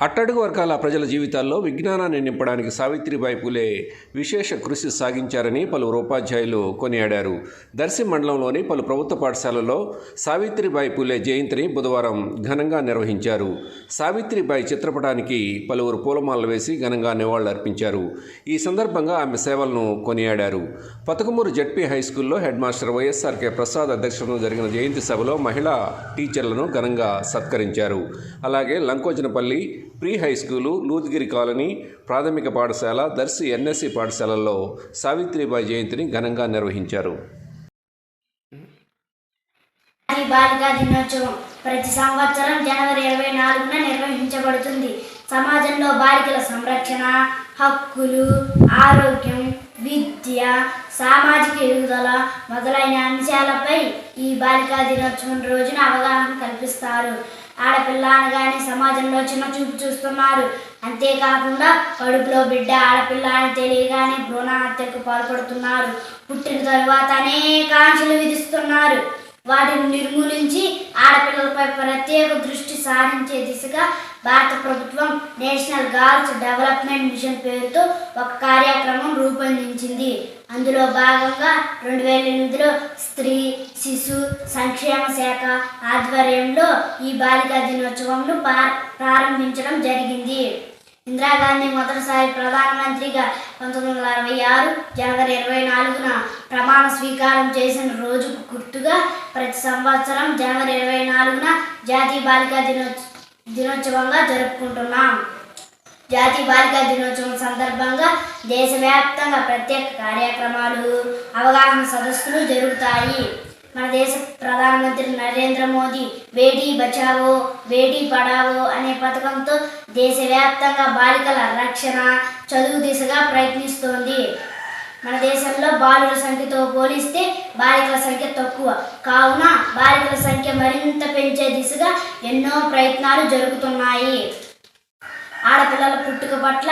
అట్టడుగు వర్గాల ప్రజల జీవితాల్లో విజ్ఞానాన్ని నింపడానికి సావిత్రిబాయి పూలే విశేష కృషి సాగించారని పలువురు ఉపాధ్యాయులు కొనియాడారు. దర్శి మండలంలోని పలు ప్రభుత్వ పాఠశాలల్లో సావిత్రిబాయి పూలే జయంతిని బుధవారం ఘనంగా నిర్వహించారు. సావిత్రిబాయి చిత్రపటానికి పలువురు పూలమాలలు వేసి ఘనంగా నివాళులర్పించారు. ఈ సందర్భంగా ఆమె సేవలను కొనియాడారు. పతకమూరు జడ్పీ హై స్కూల్లో హెడ్ మాస్టర్ వైఎస్ఆర్కే ప్రసాద్ అధ్యక్షతన జరిగిన జయంతి సభలో మహిళా టీచర్లను ఘనంగా సత్కరించారు. అలాగే Lankojanapalli pre high school Luthgiri colony ప్రాథమిక పాఠశాల దర్శి ఎన్ఎస్సి పాఠశాలల్లో సావిత్రిబాయి జయంతిని ఘనంగా నిర్వహించారు. బాలికా దినోత్సవం ప్రతి సంవత్సరం జనవరి ఇరవై నాలుగున నిర్వహించబడుతుంది. సమాజంలో బాలికల సంరక్షణ హక్కులు ఆరోగ్యం విద్య సామాజిక ఎదుగుదల మొదలైన అంశాలపై ఈ బాలికా దినోత్సవం రోజున అవగాహన కల్పిస్తారు. ఆడపిల్ల అనగానే సమాజంలో చిన్న చూపు చూస్తున్నారు. అంతేకాకుండా కడుపులో బిడ్డ ఆడపిల్ల అని తెలియగానే భ్రూణ హత్యకు పాల్పడుతున్నారు. పుట్టిన తరువాత అనేక ఆంక్షలు విధిస్తున్నారు. వాటిని నిర్మూలించి ఆడపిల్లలపై ప్రత్యేక దృష్టి సారించే దిశగా భారత ప్రభుత్వం నేషనల్ గర్ల్స్ డెవలప్మెంట్ మిషన్ పేరుతో ఒక కార్యక్రమం రూపొందించింది. అందులో భాగంగా రెండు వేల ఎనిమిదిలో స్త్రీ శిశు సంక్షేమ శాఖ ఆధ్వర్యంలో ఈ బాలికా దినోత్సవంను ప్రారంభించడం జరిగింది. ఇందిరాగాంధీ మొదటిసారి ప్రధానమంత్రిగా పంతొమ్మిది వందల అరవై ఆరు జనవరి ఇరవై నాలుగున ప్రమాణ స్వీకారం చేసిన రోజుకు గుర్తుగా ప్రతి సంవత్సరం జనవరి ఇరవై నాలుగున జాతీయ బాలికా దినోత్స దినోత్సవంగా జరుపుకుంటున్నాం. జాతీయ బాలికా దినోత్సవం సందర్భంగా దేశవ్యాప్తంగా ప్రత్యేక కార్యక్రమాలు అవగాహన సదస్సులు జరుగుతాయి. మన దేశ ప్రధానమంత్రి నరేంద్ర మోదీ బేటీ బచావో బేటీ పడావో అనే పథకంతో దేశవ్యాప్తంగా బాలికల రక్షణ చదువు దిశగా ప్రయత్నిస్తోంది. మన దేశంలో బాలుల సంఖ్యతో పోలిస్తే బాలికల సంఖ్య తక్కువ. కావున బాలికల సంఖ్య మరింత పెంచే దిశగా ఎన్నో ప్రయత్నాలు జరుగుతున్నాయి. ఆడపిల్లల పుట్టుక పట్ల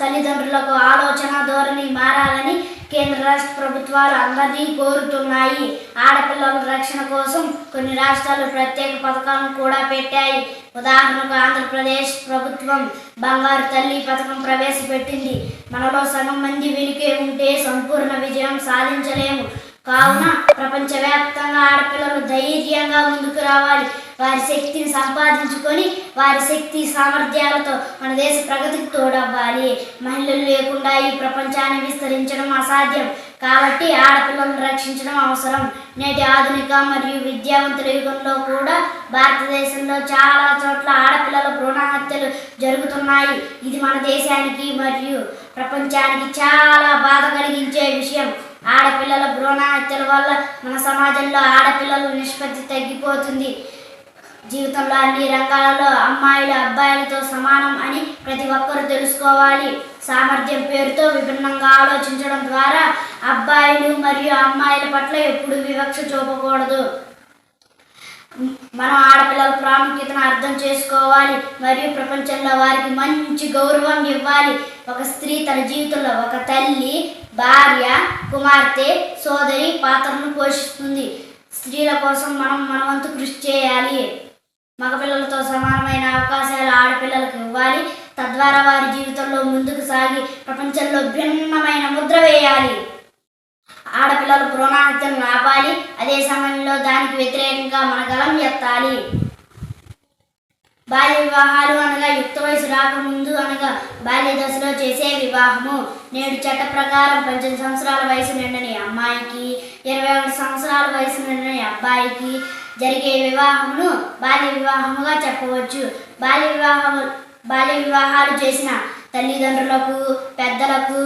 తల్లిదండ్రులకు ఆలోచన ధోరణి మారాలని కేంద్ర రాష్ట్ర ప్రభుత్వాలు అందరినీ కోరుతున్నాయి. ఆడపిల్లల రక్షణ కోసం కొన్ని రాష్ట్రాలు ప్రత్యేక పథకాలను కూడా పెట్టాయి. ఉదాహరణకు ఆంధ్రప్రదేశ్ ప్రభుత్వం బంగారు తల్లి పథకం ప్రవేశపెట్టింది. మనలో సగం మంది వెనుకే ఉంటే సంపూర్ణ విజయం సాధించలేము. కావున ప్రపంచవ్యాప్తంగా ఆడపిల్లలు ధైర్యంగా ముందుకు రావాలి. వారి శక్తిని సంపాదించుకొని వారి శక్తి సామర్థ్యాలతో మన దేశ ప్రగతికి తోడవ్వాలి. మహిళలు లేకుండా ఈ ప్రపంచాన్ని విస్తరించడం అసాధ్యం. కాబట్టి ఆడపిల్లలను రక్షించడం అవసరం. నేటి ఆధునిక మరియు విద్యావంతుల యుగంలో కూడా భారతదేశంలో చాలా చోట్ల ఆడపిల్లల భ్రూణ హత్యలు జరుగుతున్నాయి. ఇది మన దేశానికి మరియు ప్రపంచానికి చాలా బాధ కలిగించే విషయం. ఆడపిల్లల భ్రూణ హత్యల వల్ల మన సమాజంలో ఆడపిల్లల నిష్పత్తి తగ్గిపోతుంది. జీవితంలో అన్ని రంగాలలో అమ్మాయిలు అబ్బాయిలతో సమానం అని ప్రతి ఒక్కరూ తెలుసుకోవాలి. సామర్థ్యం పేరుతో విభిన్నంగా ఆలోచించడం ద్వారా అబ్బాయిలు మరియు అమ్మాయిల పట్ల ఎప్పుడు వివక్ష చూపకూడదు. మనం ఆడపిల్లల ప్రాముఖ్యతను అర్థం చేసుకోవాలి మరియు ప్రపంచంలో వారికి మంచి గౌరవం ఇవ్వాలి. ఒక స్త్రీ తన జీవితంలో ఒక తల్లి భార్య కుమార్తె సోదరి పాత్రను పోషిస్తుంది. స్త్రీల కోసం మనం మన వంతు కృషి చేయాలి. మగపిల్లలతో సమానమైన అవకాశాలు ఆడపిల్లలకు ఇవ్వాలి. తద్వారా వారి జీవితంలో ముందుకు సాగి ప్రపంచంలో భిన్నమైన ముద్ర వేయాలి. ఆడపిల్లల భ్రూణహత్యను ఆపాలి. అదే సమయంలో దానికి వ్యతిరేకంగా మన గలం ఎత్తాలి. బాల్య వివాహాలు అనగా యుక్త వయసు రాకముందు అనగా బాల్య దశలో చేసే వివాహము. నేడు చట్ట ప్రకారం పద్దెనిమిది సంవత్సరాల వయసు నిండని అమ్మాయికి ఇరవై ఒకటి సంవత్సరాల వయసు నిండని అబ్బాయికి జరిగే వివాహమును బాల్య వివాహముగా చెప్పవచ్చు. బాల్య వివాహము బాల్య వివాహాలు చేసిన తల్లిదండ్రులకు పెద్దలకు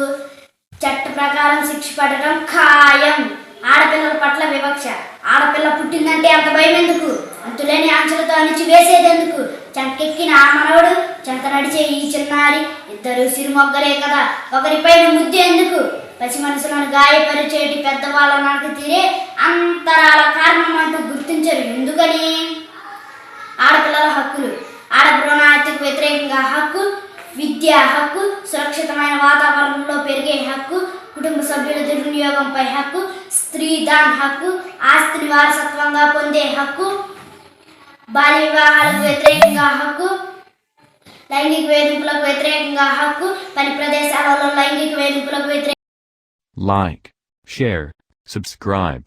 చట్ట ప్రకారం శిక్ష పడటం ఖాయం. ఆడపిల్లల పట్ల వివక్ష. ఆడపిల్ల పుట్టిందంటే అంత భయం ఎందుకు? అంతులేని ఆంక్షలతో అణిచి వేసేదెందుకు చంకెక్కిన ఆ మనవడు చెంత నడిచే ఈ చిన్నారి ఇద్దరు సిరిమొగ్గలే కదా. ఒకరిపైన ముద్దు ఎందుకు? పసి మనసులను గాయపరిచేటి పెద్దవాళ్ళ నాకు తీరే అంతరాల కారణం అంటూ గుర్తించరు. ఎందుకని? ఆడపిల్లల హక్కులు. ఆడపిల్లల వ్యతిరేకంగా హక్కు విద్యా హక్కు సురక్షితమైన వాతావరణంలో పెరిగే హక్కు కుటుంబ సభ్యుల దుర్వినియోగంపై హక్కు స్త్రీ దాన్ హక్కు ఆస్తిని వారసత్వంగా పొందే హక్కు బాల్య వివాహాలకు వ్యతిరేకంగా హక్కు లైంగిక వేధింపులకు వ్యతిరేకంగా హక్కు పని ప్రదేశాలలో లైంగిక వేధింపులకు వ్యతిరేకంగా like share subscribe